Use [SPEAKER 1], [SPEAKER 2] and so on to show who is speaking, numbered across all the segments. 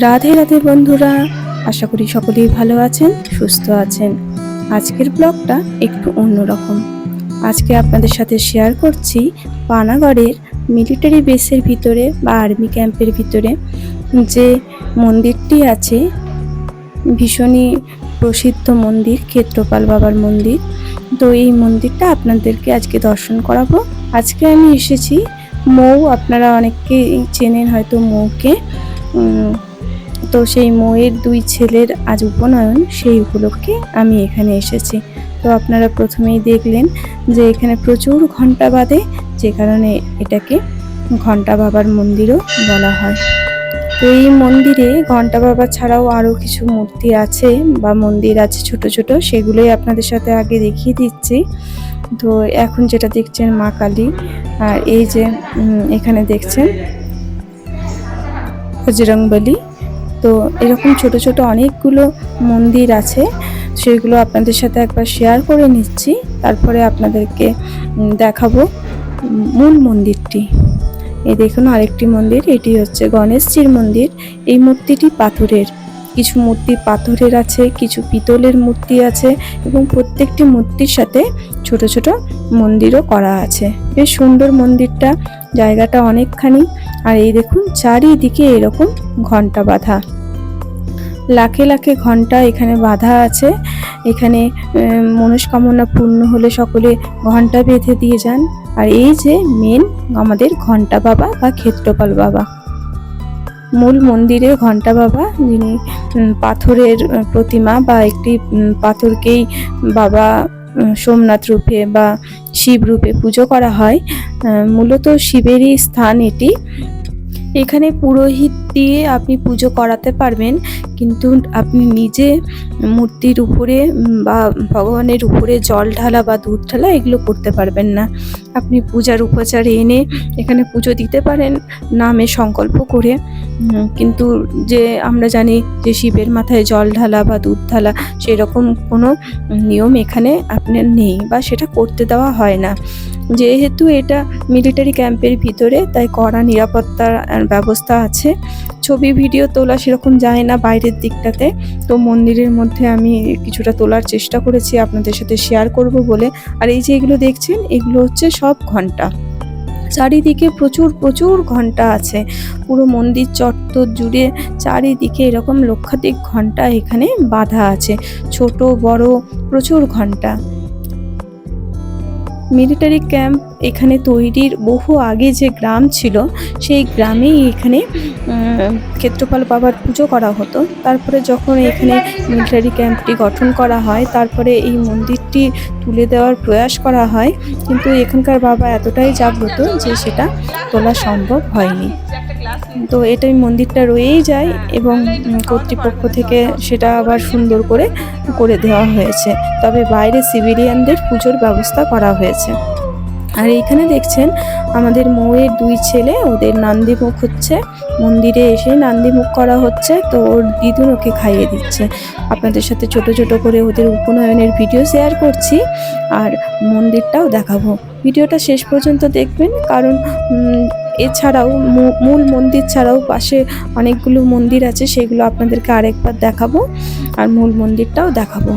[SPEAKER 1] রাধে রাধে বন্ধুরা, আশা করি সকলেই ভালো আছেন, সুস্থ আছেন। আজকের ব্লগটা একটু অন্যরকম। আজকে আপনাদের সাথে শেয়ার করছি পানাগড়ের মিলিটারি বেসের ভিতরে বা আর্মি ক্যাম্পের ভিতরে। যে মন্দিরটি আছে, ভীষণই প্রসিদ্ধ মন্দির, ক্ষেত্রপাল বাবার মন্দির। তো এই মন্দিরটা আপনাদেরকে আজকে দর্শন করাবো। আজকে আমি এসেছি মৌ, আপনারা অনেকেই চেনেন হয়তো মৌকে। তো সেই মৌয়ের দুই ছেলের আজ উপনয়ন, সেই উপলক্ষে আমি এখানে এসেছি। তো আপনারা প্রথমেই দেখলেন যে এখানে প্রচুর ঘণ্টা বাদে, যে কারণে এটাকে ঘণ্টা বাবার মন্দিরও বলা হয়। তো এই মন্দিরে ঘণ্টা বাবা ছাড়াও আরও কিছু মূর্তি আছে বা মন্দির আছে ছোট ছোট, সেগুলোই আপনাদের সাথে আগে দেখিয়ে দিচ্ছি। তো এখন যেটা দেখছেন মা কালী, আর এই যে এখানে দেখছেন বজরংবলী তো এরকম ছোট ছোট অনেকগুলো মন্দির আছে, সেগুলো আপনাদের সাথে একবার শেয়ার করে নিচ্ছি। তারপরে আপনাদেরকে দেখাবো মূল মন্দিরটি। এই দেখুন আরেকটি মন্দির, এটি হচ্ছে গণেশজির মন্দির। এই মূর্তিটি পাথরের। কিছু মূর্তি পাথরের আছে, কিছু পিতলের মূর্তি আছে এবং প্রত্যেকটি মূর্তির সাথে ছোট ছোট মন্দিরও করা আছে। বেশ সুন্দর মন্দিরটা। জায়গাটা অনেকখানি। আর এই দেখুন, চারিদিকে এরকম ঘণ্টা বাঁধা। লাখে লাখে ঘণ্টা এখানে বাঁধা আছে। এখানে মনস্কামনা পূর্ণ হলে সকলে ঘণ্টা বেঁধে দিয়ে যান। আর এই যে মেন আমাদের ঘণ্টা বাবা বা ক্ষেত্রপাল বাবা। মূল মন্দিরে ঘণ্টা বাবা, যিনি পাথরের প্রতিমা বা একটি পাথরকেই বাবা সোমনাথ রূপে বা শিব রূপে পুজো করা হয়। মূলত শিবেরই স্থান এটি। এখানে পুরোহিত দিয়ে আপনি পুজো করাতে পারবেন। কিন্তু আপনি নিজে মূর্তির উপরে বা ভগবানের উপরে জল ঢালা বা দুধ ঢালা এগুলো করতে পারবেন না। আপনি পূজার উপচার এনে এখানে পুজো দিতে পারেন নামে সংকল্প করে। কিন্তু যে আমরা জানি যে শিবের মাথায় জল ঢালা বা দুধ ঢালা সেরকম কোনো নিয়ম এখানে আপনার নেই বা সেটা করতে দেওয়া হয় না। যেহেতু এটা মিলিটারি ক্যাম্পের ভিতরে, তাই কড়া নিরাপত্তার ব্যবস্থা আছে। ছবি ভিডিও তোলা সেরকম যায় না বাইরের দিকটাতে। তো মন্দিরের মধ্যে আমি কিছুটা তোলার চেষ্টা করেছি, আপনাদের সাথে শেয়ার করব বলে। আর এই যে এগুলো দেখছেন, এগুলো হচ্ছে সব ঘণ্টা। চারিদিকে প্রচুর প্রচুর ঘণ্টা আছে। পুরো মন্দির চত্বর জুড়ে চারিদিকে এরকম লক্ষাধিক ঘণ্টা এখানে বাঁধা আছে। ছোট, বড়, প্রচুর ঘণ্টা। মিলিটারি ক্যাম্প এখানে তৈরির বহু আগে যে গ্রাম ছিল, সেই গ্রামেই এখানে ক্ষেত্রপাল বাবার পুজো করা হতো। তারপরে যখন এখানে মিলিটারি ক্যাম্পটি গঠন করা হয়, তারপরে এই মন্দিরটি তুলে দেওয়ার প্রয়াস করা হয়। কিন্তু এখানকার বাবা এতটাই জাগ্রত যে সেটা তোলা সম্ভব হয়নি। তো এটাই মন্দিরটা রয়েই যায় এবং কর্তৃপক্ষ থেকে সেটা আবার সুন্দর করে করে দেওয়া হয়েছে। তবে বাইরে সিভিলিয়ানদের পুজোর ব্যবস্থা করা হয়েছে। আর এইখানে দেখছেন, আমাদের মৌয়ের দুই ছেলে, ওদের নান্দিমুখ হচ্ছে। মন্দিরে এসে নান্দিমুখ করা হচ্ছে, তো ওর দিদুন ওকে খাইয়ে দিচ্ছে। আপনাদের সাথে ছোট ছোট করে ওদের উপনয়নের ভিডিও শেয়ার করছি, আর মন্দিরটাও দেখাবো। ভিডিওটা শেষ পর্যন্ত দেখবেন, কারণ এছাড়াও মূল মন্দির ছাড়াও পাশে অনেকগুলো মন্দির আছে, সেগুলো আপনাদেরকে আরেকবার দেখাবো আর মূল মন্দিরটাও দেখাবো।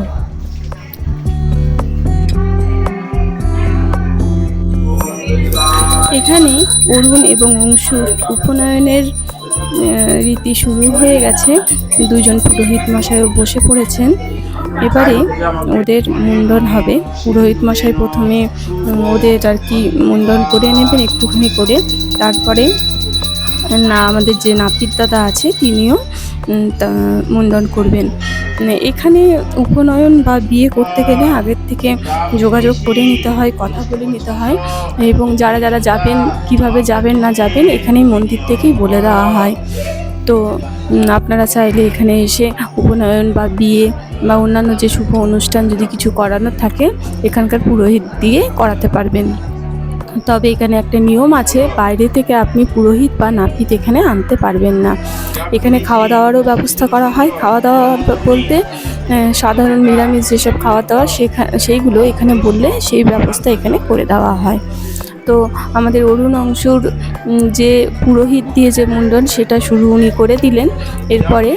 [SPEAKER 1] এখানে অরুণ এবং অংশুর উপনয়নের রীতি শুরু হয়ে গেছে। দুজন পুরোহিত মশাইও বসে পড়েছেন। এবারে ওদের মুন্ডন হবে। পুরোহিত মশাই প্রথমে ওদের আর কি মুন্ডন করে নেবেন একটুখানি করে। তারপরে, না, আমাদের যে নাপিত দাদা আছে, তিনিও মুন্ডন করবেন। মানে এখানে উপনয়ন বা বিয়ে করতে গেলে আগের থেকে যোগাযোগ করে নিতে হয়, কথা বলে নিতে হয় এবং যারা যারা যাবেন, কীভাবে যাবেন, না যাবেন, এখানেই মন্দির থেকেই বলে দেওয়া হয়। তো আপনারা চাইলে এখানে এসে উপনয়ন বা বিয়ে বা অন্যান্য যে শুভ অনুষ্ঠান যদি কিছু করানোর থাকে, এখানকার পুরোহিত দিয়ে করাতে পারবেন। তবে এখানে একটা নিয়ম আছে, বাইরে থেকে আপনি পুরোহিত বা নাপিত এখানে আনতে পারবেন না। এখানে খাওয়া দাওয়ারও ব্যবস্থা করা হয়। খাওয়া দাওয়া বলতে সাধারণ নিরামিষ যেসব খাওয়া দাওয়া সেখা, সেইগুলো এখানে বললে সেই ব্যবস্থা এখানে করে দেওয়া হয়। তো আমাদের অরুণ অংশুর যে পুরোহিত দিয়ে যে মুন্ডন, সেটা শুরু উনি করে দিলেন। এরপরে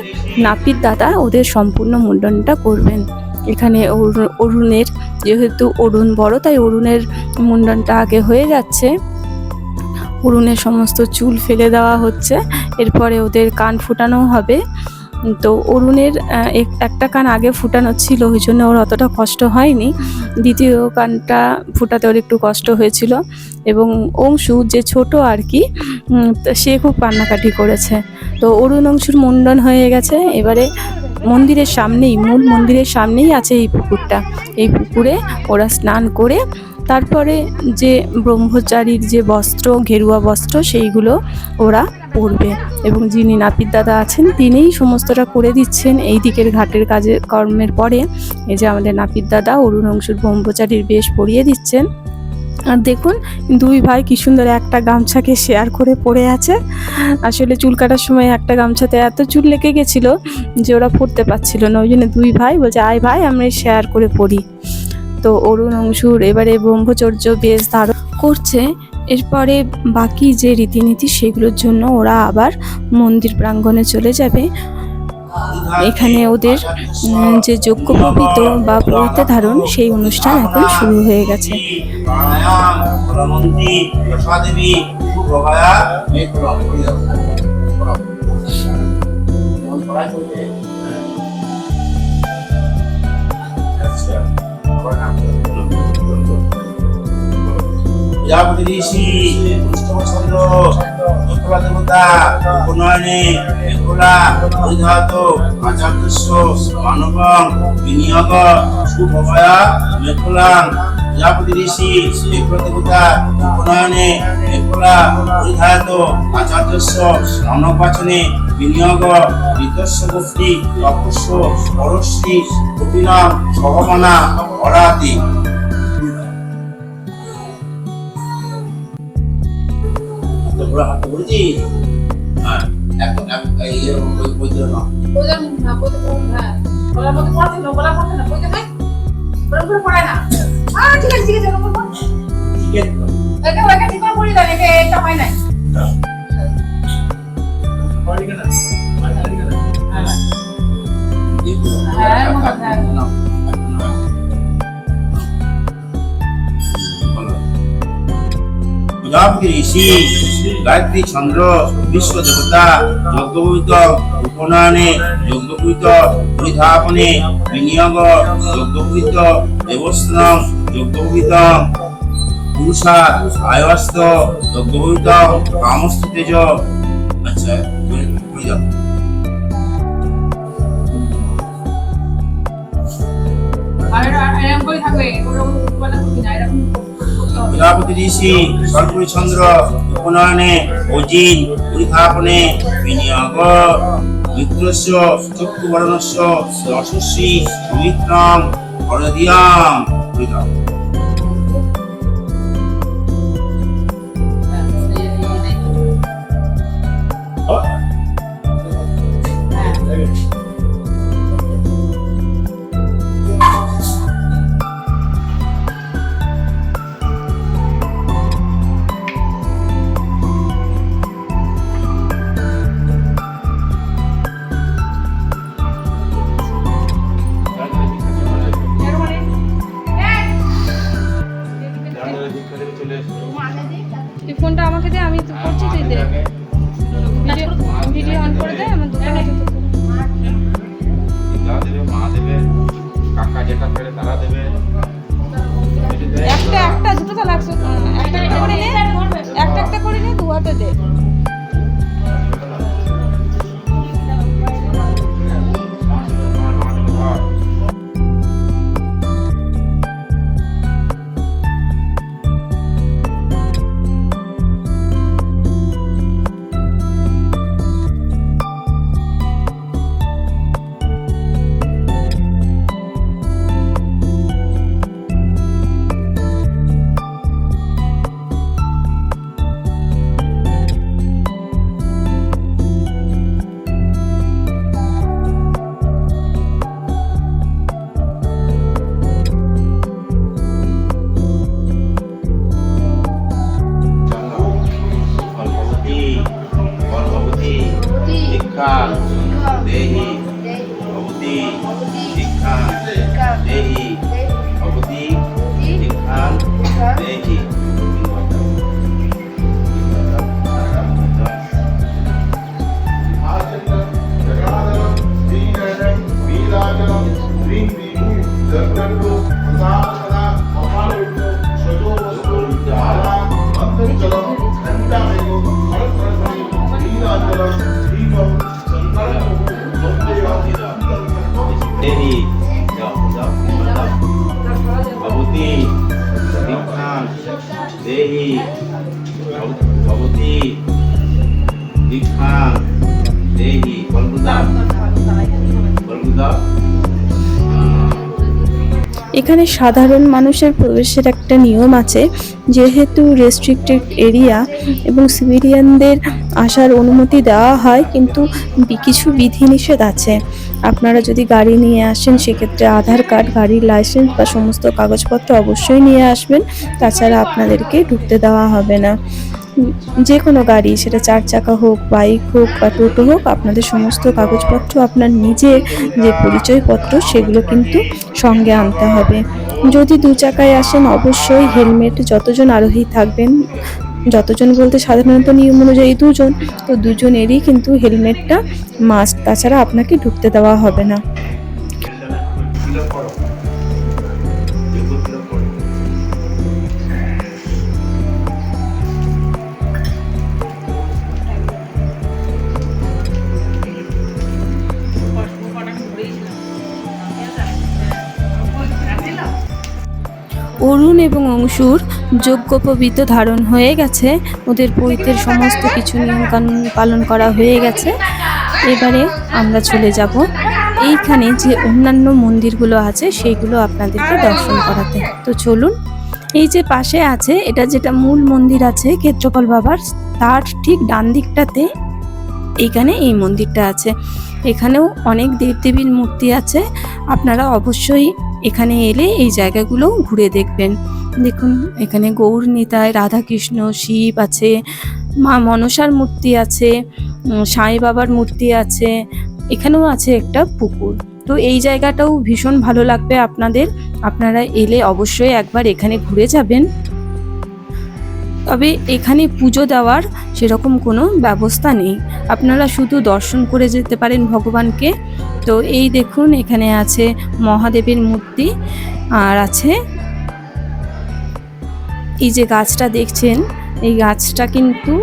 [SPEAKER 1] নাপিত দাদা ওদের সম্পূর্ণ মুন্ডনটা করবেন। এখানে অরুণ- অরুণের যেহেতু অরুণ বড়, তাই অরুণের মুন্ডনটা আগে হয়ে যাচ্ছে। অরুণের সমস্ত চুল ফেলে দেওয়া হচ্ছে। এরপরে ওদের কান ফুটানো হবে। তো অরুণের এক- একটা কান আগে ফুটানো ছিল ওই জন্য ওর অতটা কষ্ট হয়নি। দ্বিতীয় কানটা ফুটাতে ওর একটু কষ্ট হয়েছিল। এবং অংশু, যে ছোট আর কি সে খুব কান্নাকাটি করেছে। তো অরুণ অংশুর মুন্ডন হয়ে গেছে। এবারে মন্দিরের সামনেই, মূল মন্দিরের সামনেই আছে এই পুকুরটা। এই পুকুরে ওরা স্নান করে তারপরে যে ব্রহ্মচারীর যে বস্ত্র, ঘেরুয়া বস্ত্র, সেইগুলো ওরা পরবে। এবং যিনি নাপিত দাদা আছেন, তিনিই সমস্তটা করে দিচ্ছেন এই দিকের ঘাটের কাজে কর্মের পরে। এই যে আমাদের নাপিত দাদা অরুণ অংশুর ব্রহ্মচারীর বেশ পরিয়ে দিচ্ছেন। আর দেখুন, দুই ভাই কি সুন্দর একটা গামছাকে শেয়ার করে পড়ে আছে। আসলে চুল কাটার সময় একটা গামছাতে এত চুল লেগে গেছিল যে ওরা পড়তে পারছিল না। ওই জন্য দুই ভাই বলছে, আয় ভাই, আমরা শেয়ার করে পড়ি। তো অরুণ অংশুর এবারে ব্রহ্মচর্য বেশ ধারণ করছে। এরপরে বাকি যে রীতিনীতি, সেগুলোর জন্য ওরা আবার মন্দির প্রাঙ্গণে চলে যাবে। এখানে ওদের যে যোগ্য যজ্ঞোপবীত বা পৈতে ধারণ সেই অনুষ্ঠান এখন শুরু হয়ে গেছে।
[SPEAKER 2] চক্রা দেবতা উপনয়নে মেঘলা পরিধাত আচার্যস্য মানবং বিনিয়োগ সুভয়া মেঘলাং প্রজাপতি ঋষি দেবতা উপনয়নে মেঘলা পরিধাত আচার্যস্য বিনিয়োগ ঋতস্য গোষ্ঠী অপুষ্য পরশ্রী কপিনাম সহমানা অরাতি তো পুরো হাতে বলছি হ্যাঁ এখন এখন এই এরকম বই বই দিল না
[SPEAKER 3] বইটার না বইটা পড় হ্যাঁ বলার মধ্যে পড়তে না বলা পড়তে না বইটা ভাই বড় করে পড়ায় না আ ঠিক আছে ঠিক আছে বলব
[SPEAKER 2] ঠিক আছে তো?
[SPEAKER 3] এটা ওইটা ঠিক করে পড়ি দেন এটা এটা হয় নাই হ্যাঁ, হ্যাঁ।
[SPEAKER 2] প্রজাপতি ঋষি গায়ত্রী চন্দ্র বিশ্ব দেবতা যজ্ঞপবিত উপনয়নে যজ্ঞপবিত পরিধাপনে, বিনিয়োগ যজ্ঞপবিত দেবস্থান যজ্ঞপবিত পুরুষা আয়স্ত যজ্ঞপবিত কামস্ত তেজ আচ্ছা
[SPEAKER 3] আর এরকম করে থাকবে ওরকম বলা না এরকম।
[SPEAKER 2] প্রজাপতি ঋষি সর্বরী চন্দ্র উপনয়নে অজিন পরিধাপনে বিনিয়োগ মিত্রস্য চক্ষুবর্ণস্য রসস্বী সুমিত্রম হরদিয়াম देहि भवती दीक्षा देहि बलबुदा। बलबुदा?
[SPEAKER 1] এখানে সাধারণ মানুষের প্রবেশের একটা নিয়ম আছে, যেহেতু রেস্ট্রিক্টেড এরিয়া এবং সিভিলিয়ানদের আসার অনুমতি দেওয়া হয়, কিন্তু কিছু বিধিনিষেধ আছে। আপনারা যদি গাড়ি নিয়ে আসেন, সেক্ষেত্রে আধার কার্ড, গাড়ির লাইসেন্স বা সমস্ত কাগজপত্র অবশ্যই নিয়ে আসবেন। তাছাড়া আপনাদেরকে ঢুকতে দেওয়া হবে না। যে কোনো গাড়ি, সেটা চার চাকা হোক, বাইক হোক বা টোটো হোক, আপনাদের সমস্ত কাগজপত্র, আপনার নিজের যে পরিচয়পত্র, সেগুলো কিন্তু সঙ্গে আনতে হবে। যদি দু চাকায় আসেন, অবশ্যই হেলমেট, যতজন আরোহী থাকবেন, যতজন বলতে সাধারণত নিয়ম অনুযায়ী দুজন, তো দুজনেরই কিন্তু হেলমেটটা মাস্ক তাছাড়া আপনাকে ঢুকতে দেওয়া হবে না। এবং অংশুর যজ্ঞোপবীত ধারণ হয়ে গেছে। ওদের পৈতের সমস্ত কিছু নিয়মকানুন পালন করা হয়ে গেছে। এবারে আমরা চলে যাব। এইখানে যে অন্যান্য মন্দিরগুলো আছে সেইগুলো আপনাদেরকে দর্শন করাতে। তো চলুন, এই যে পাশে আছে, এটা যেটা মূল মন্দির আছে ক্ষেত্রপাল বাবার, তার ঠিক ডান দিকটাতে এইখানে এই মন্দিরটা আছে। এখানেও অনেক দেবদেবীর মূর্তি আছে। আপনারা অবশ্যই এখানে এলে এই জায়গাগুলো ঘুরে দেখবেন। দেখুন, এখানে গৌর নিতায় রাধাকৃষ্ণ, শিব আছে, মা মনসার মূর্তি আছে সাই বাবার মূর্তি আছে, এখানেও আছে একটা পুকুর। তো এই জায়গাটাও ভীষণ ভালো লাগবে আপনাদের। আপনারা এলে অবশ্যই একবার এখানে ঘুরে যাবেন। তবে এখানে পুজো দেওয়ার সেরকম কোনো ব্যবস্থা নেই। আপনারা শুধু দর্শন করে যেতে পারেন ভগবানকে। তো এই দেখুন, এখানে আছে মহাদেবের মূর্তি, আর আছে এই যে গাছটা দেখছেন, এই গাছটা কিন্তু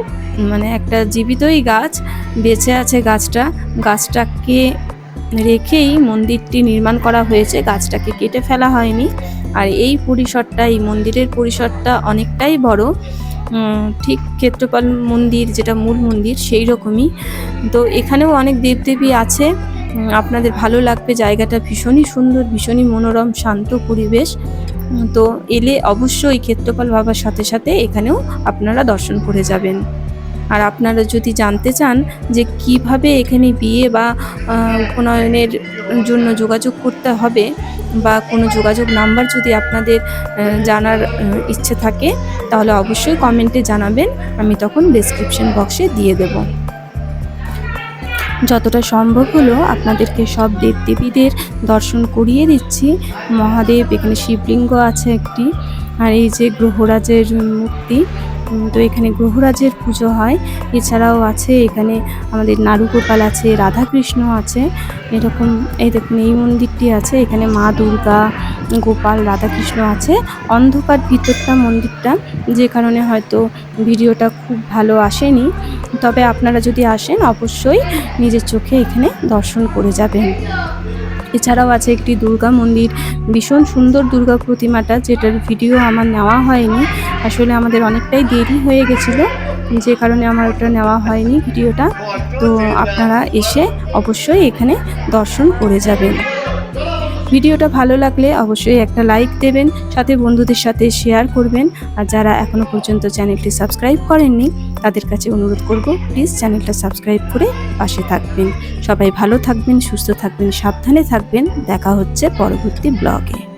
[SPEAKER 1] মানে একটা জীবিতই গাছ। বেঁচে আছে গাছটা। গাছটাকে রেখেই মন্দিরটি নির্মাণ করা হয়েছে। গাছটাকে কেটে ফেলা হয়নি। আর এই পরিসরটা, এই মন্দিরের পরিসরটা অনেকটাই বড়। ঠিক ক্ষেত্রপাল মন্দির, যেটা মূল মন্দির সেই রকমই তো এখানেও অনেক দেবদেবী আছে। আপনাদের ভালো লাগবে। জায়গাটা ভীষণই সুন্দর, ভীষণই মনোরম, শান্ত পরিবেশ। তো এলে অবশ্যই ক্ষেত্রপাল বাবার সাথে সাথে এখানেও আপনারা দর্শন করে যাবেন। আর আপনারা যদি জানতে চান যে কীভাবে এখানে বিয়ে বা উপনয়নের জন্য যোগাযোগ করতে হবে বা কোনো যোগাযোগ নাম্বার যদি আপনাদের জানার ইচ্ছে থাকে, তাহলে অবশ্যই কমেন্টে জানাবেন। আমি তখন ডেসক্রিপশন বক্সে দিয়ে দেবো। যতটা সম্ভব হলো আপনাদেরকে সব দেবদেবীদের দর্শন করিয়ে দিচ্ছি। মহাদেব, এখানে শিবলিঙ্গ আছে একটি। আর এই যে গ্রহরাজের মূর্তি তো এখানে গ্রহরাজের পুজো হয়। এছাড়াও আছে এখানে আমাদের নারুগোপাল আছে, রাধাকৃষ্ণ আছে, এরকম, এই দেখুন, এই মন্দিরটি আছে। এখানে মা দুর্গা, গোপাল, রাধাকৃষ্ণ আছে। অন্ধকার ভিতরটা মন্দিরটা, যে কারণে হয়তো ভিডিওটা খুব ভালো আসেনি। তবে আপনারা যদি আসেন, অবশ্যই নিজের চোখে এখানে দর্শন করে যাবেন। এছাড়াও আছে একটি দুর্গা মন্দির, ভীষণ সুন্দর দুর্গা প্রতিমাটা, যেটার ভিডিও আমার নেওয়া হয়নি। আসলে আমাদের অনেকটাই দেরি হয়ে গেছিল, যে কারণে আমার ওটা নেওয়া হয়নি ভিডিওটা তো আপনারা এসে অবশ্যই এখানে দর্শন করে যাবেন। ভিডিওটা ভালো লাগলে অবশ্যই একটা লাইক দেবেন, সাথে বন্ধুদের সাথে শেয়ার করবেন। আর যারা এখনও পর্যন্ত চ্যানেলটি সাবস্ক্রাইব করেননি, তাদের কাছে অনুরোধ করব, প্লিজ চ্যানেলটা সাবস্ক্রাইব করে পাশে থাকবেন। সবাই ভালো থাকবেন, সুস্থ থাকবেন, সাবধানে থাকবেন। দেখা হচ্ছে পরবর্তী ব্লগে।